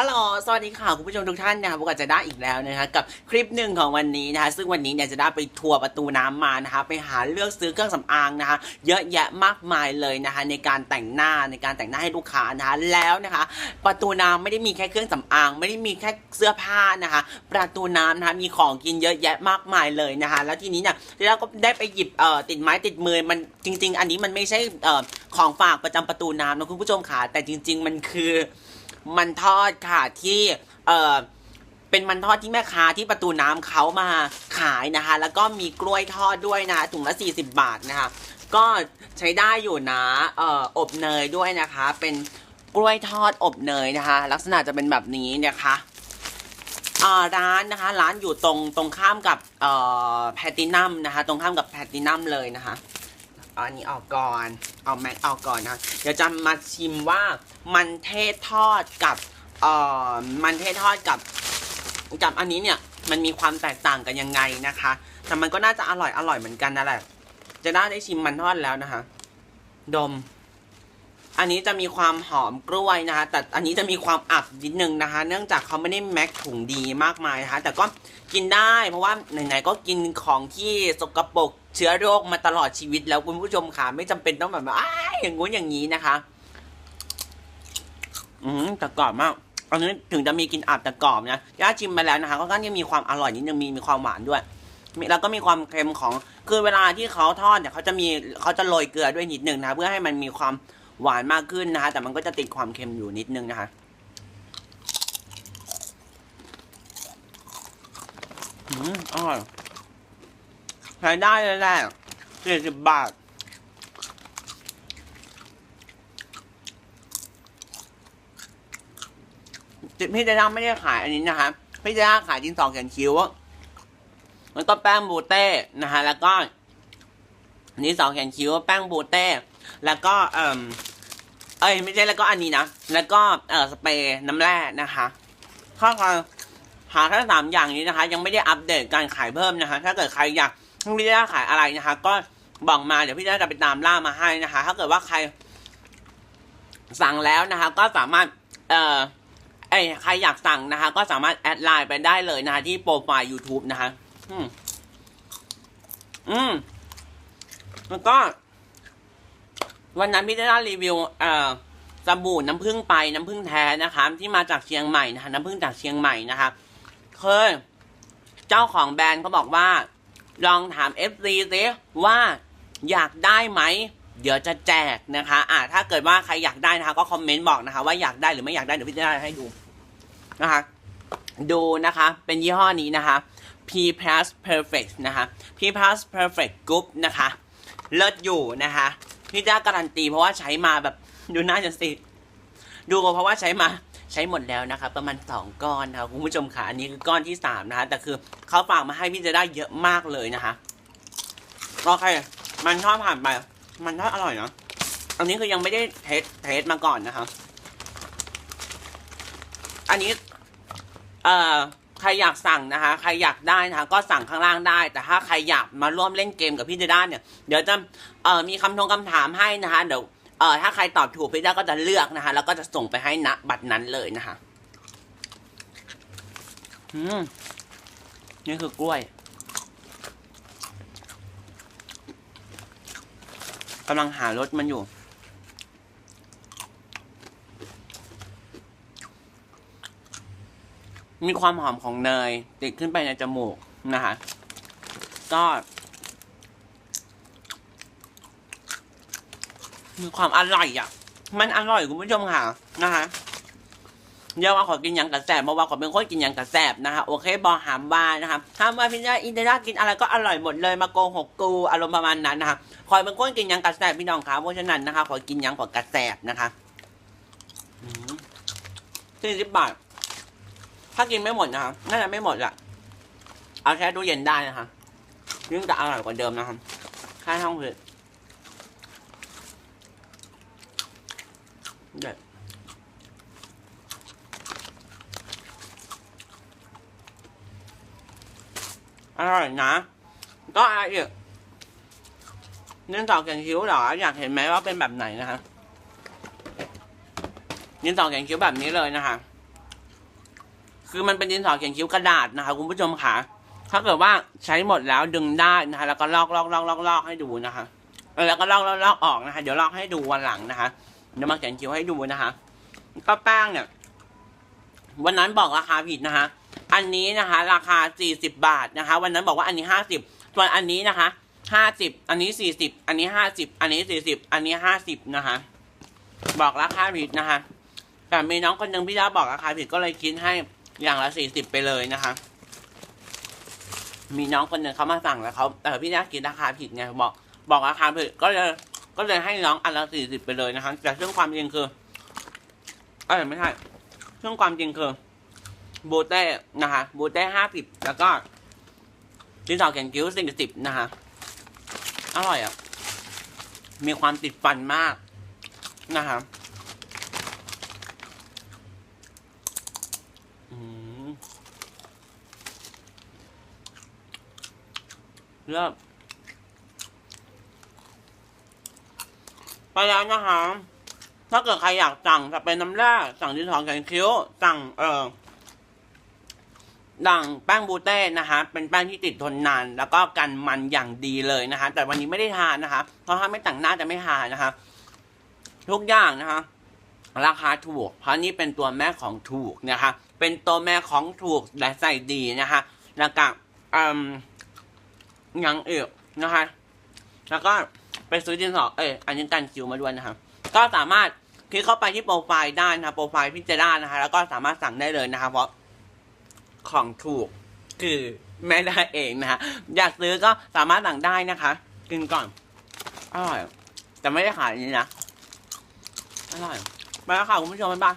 ฮัลโหล สวัสดีค่ะ คุณผู้ชมทุกท่านนะคะพวกเราจะได้อีกแล้วนะคะกับคลิปหนึ่งของวันนี้นะคะ ซึ่งวันนี้เนี่ยจะได้ไปทัวร์ประตูน้ำมานะคะไปหาเลือกซื้อเครื่องสำอางนะคะ เยอะแยะมากมายเลยนะคะในการแต่งหน้าในการแต่งหน้าให้ลูกค้านะคะ แล้วนะคะ ประตูน้ำไม่ได้มีแค่เครื่องสำอาง ไม่ได้มีแค่เสื้อผ้านะคะ ประตูน้ำนะคะมีของกินเยอะแยะมากมายเลยนะคะ แล้วทีนี้เนี่ยเราก็ได้ไปหยิบเอ่อติดไม้ติดมือมันจริง ๆ อันนี้มันไม่ใช่เอ่อของฝากประจำประตูน้ำนะคุณผู้ชมค่ะแต่จริง ๆ มันคือ มันทอดค่ะที่เออเป็นมันทอดที่แม่ค้าที่ประตูน้ำเขามาขายนะคะ แล้วก็มีกล้วยทอดด้วยนะคะถุงละ 40 บาทนะคะ ก็ใช้ได้อยู่นะเอ่ออบเนยด้วยนะคะ เป็นกล้วยทอดอบเนยนะคะ ลักษณะจะเป็นแบบนี้นะคะร้านนะคะ ร้านอยู่ตรงตรงข้ามกับแพตตินัมนะคะ ตรงข้ามกับแพตตินัมเลยนะคะ เอาอันนี้ออกก่อน เอาแม็กออกก่อนนะ เดี๋ยวจะมาชิมว่ามันเทศทอดกับเอ่อมันเทศทอดกับกับอันนี้เนี่ยมันมีความแตกต่างกันยังไงนะคะ แต่มันก็น่าจะอร่อยอร่อยเหมือนกันนั่นแหละ จะได้ได้ชิมมันทอดแล้วนะคะ ดม อันนี้จะมีความหอมกล้วยนะคะ แต่อันนี้จะมีความอับนิดนึงนะคะ เนื่องจากเขาไม่ได้แม็กถุงดีมากมายนะคะ แต่ก็กินได้เพราะว่าไหนๆก็กินของที่สกปรกเชื้อโรคมาตลอดชีวิตแล้วคุณผู้ชมค่ะ ไม่จำเป็นต้องแบบว่าอ้ายอย่างงู้นอย่างนี้นะคะ อืมแต่กรอบมากอันนี้ถึงจะมีกลินอับแต่กรอบนะย่าชิมมาแล้วนะคะก็ก็ยังมีความอร่อยนิดนึงมีมีความหวานด้วยแล้วก็มีความเค็มของคือเวลาที่เขาทอดเนี่ยเขาจะมีเขาจะโรยเกลือด้วยนิดนึงนะเพื่อให้มันมีความ หวานมากขึ้นนะคะ แต่มันก็จะติดความเค็มอยู่นิดนึงนะคะอืมอร่อยใช้ได้เลยแหละสี่สิบบาท พี่เจด้าไม่ได้ขายอันนี้นะคะ พี่เจด้าขายดินสอเขียนคิ้วแล้วก็แป้งบูเต้นะคะ แล้วก็อันนี้สองเขียนคิ้วแป้งบูเต้ แล้วก็เอ่ม เอ้ยไม่ใช่แล้วก็อันนี้นะ แล้วก็เออสเปรย์น้ำแร่นะคะข้อความหาแค่สามอย่างนี้นะคะ ยังไม่ได้อัปเดตการขายเพิ่มนะคะ ถ้าเกิดใครอยากพี่จด้าขายอะไรนะคะ ก็บอกมาเดี๋ยวพี่จ้าจะไปตามล่ามาให้นะคะ ถ้าเกิดว่าใคร สั่งแล้วนะคะ ก็สามารถ เอ่อเอ้ใครอยากสั่งนะคะ ก็สามารถแอดไลน์ไปได้เลยนะคะ ที่โปรไฟล์ YouTube นะคะ อืม อืมแล้วก็ วันนั้นพี่ได้รีวิวเอ่อสบู่น้ำผึ้งไปน้ำผึ้งแท้นะคะที่มาจากเชียงใหม่นะคะน้ำผึ้งจากเชียงใหม่นะคะเคยเจ้าของแบรนด์เขาบอกว่า ลองถาม FC ซิว่าอยากได้ไหมเดี๋ยวจะแจกนะคะอ่าถ้าเกิดว่าใครอยากได้นะคะ ก็คอมเมนต์บอกนะคะ ว่าอยากได้หรือไม่อยากได้เดี๋ยวพี่จะได้ให้ดูนะคะดูนะคะ เป็นยี่ห้อนี้นะคะ P Plus Perfect นะคะ P Plus Perfect Group นะคะ เลิศอยู่นะคะ พี่จะการันตีเพราะว่าใช้มาแบบดูหน้าจะสิดูเพราะว่าใช้มาใช้หมดแล้วนะคะประมาณสองก้อนนะคะคุณผู้ชมค่ะอันนี้คือก้อนที่สามนะคะแต่คือเขาฝากมาให้พี่จะได้เยอะมากเลยนะคะโอเคมันชอบผ่านไป มันก็อร่อยเนาะอันนี้คือยังไม่ได้เทสเทสมาก่อนนะคะอันนี้ เอ่อ ใครอยากสั่งนะคะ ใครอยากได้นะคะก็สั่งข้างล่างได้ แต่ถ้าใครอยากมาร่วมเล่นเกมกับพี่เจด้าเนี่ย เดี๋ยวจะเอ่อมีคำทงคำถามให้นะคะ เดี๋ยวเอ่อถ้าใครตอบถูกพี่เจด้าก็จะเลือกนะคะ แล้วก็จะส่งไปให้ณบัตรนั้นเลยนะคะ อืม นี่คือกล้วยกำลังหารถมันอยู่ มีความหอมของเนย ติดขึ้นไปในจมูกนะคะ ก็มีความอร่อยอะ มันอร่อยคุณผู้ชมค่ะนะคะเดี๋ยวว่าขอกินยังกระแสบเพราะว่าขอเป็นคนกินยังกระแสบนะคะโอเคบอหามบ้านนะคะห้ามว่าพี่น้าอินเดร่ากินอะไรก็อร่อยหมดเลยมาโกหกกูอารมณ์ประมาณนั้นนะคะขอเป็นคนกินยังกระแสบพี่น้องคะเพราะฉะนั้นนะคะขอกินยังกว่ากระแสบนะคะสี่สิบบาท ถ้ากินไม่หมดนะคะน่าจะไม่หมดอะเอาแค่ตู้เย็นได้นะคะยิ่งจะอร่อยกว่าเดิมนะคะแค่ห้องผลิตเด็ดอร่อยนะก็อะไรอีกเนื้อต่อแกงคิ้วเหรอ อยากเห็นไหมว่าเป็นแบบไหนนะคะเนื้อต่อแกงคิ้วแบบนี้เลยนะคะ คือมันเป็นดินสอเขียนคิ้วกระดาษนะคะคุณผู้ชมค่ะ ถ้าเกิดว่าใช้หมดแล้วดึงได้นะคะ แล้วก็ลอกลอกลอกลอกลอกให้ดูนะคะ แล้วก็ลอกลอกลอกออกนะคะ เดี๋ยวลอกให้ดูวันหลังนะคะเดี๋ยวมาเขียนคิ้วให้ดูนะคะก็แป้งเนี่ย วันนั้นบอกราคาผิดนะคะ อันนี้นะคะ ราคา40บาทนะคะ วันนั้นบอกว่าอันนี้50ส่วนอันนี้นะคะ50อันนี้40อันนี้50อันนี้40อันนี้50นะคะ บอกราคาผิดนะคะ แต่มีน้องคนหนึ่งพี่ดาบอกราคาผิดก็เลยคิดให้ อย่างละ40ไปเลยนะคะ มีน้องคนหนึ่งเขามาสั่งแล้วเขาแต่พี่ดาคิดราคาผิดไงบอก บอกราคาผิดก็เลยก็เลยให้น้องอันละ40ไปเลยนะคะแต่ซึ่งความจริงคือเออไม่ใช่ซึ่งความจริงคือบูเต้นะคะบูเต้ห้าสิบแล้วก็ดินสอเขียนคิ้วสี่สิบนะคะอร่อยอะ มีความติดฟันมากนะคะอืม เลิศไปแล้วนะคะถ้าเกิดใครอยากสั่งจะเป็นน้ำแร่สั่งดินสอแขนคิ้ว สั่งเออดังแป้งบูเต้นะคะ เป็นแป้งที่ติดทนนาน แล้วก็กันมันอย่างดีเลยนะคะ แต่วันนี้ไม่ได้ทานนะคะ เพราะถ้าไม่แต่งหน้าจะไม่ทานนะคะ ทุกอย่างนะคะ ราคาถูก เพราะนี่เป็นตัวแม่ของถูกนะคะ เป็นตัวแม่ของถูกและใส่ดีนะคะแล้วก็อืม ยังอีกนะคะ แล้วก็ไปซื้อดินสอเอออันนี้กันคิวมาด้วยนะคะก็สามารถคลิกเข้าไปที่โปรไฟล์ได้นะครับโปรไฟล์พิจารณานะคะ แล้วก็สามารถสั่งได้เลยนะคะเพราะของถูกคือแม่ได้เองนะคะอยากซื้อก็สามารถสั่งได้นะคะ กินก่อนอร่อยแต่ไม่ได้ขายอันนี้นะอร่อยไปแล้วค่ะคุณผู้ชมบ๊ายบาย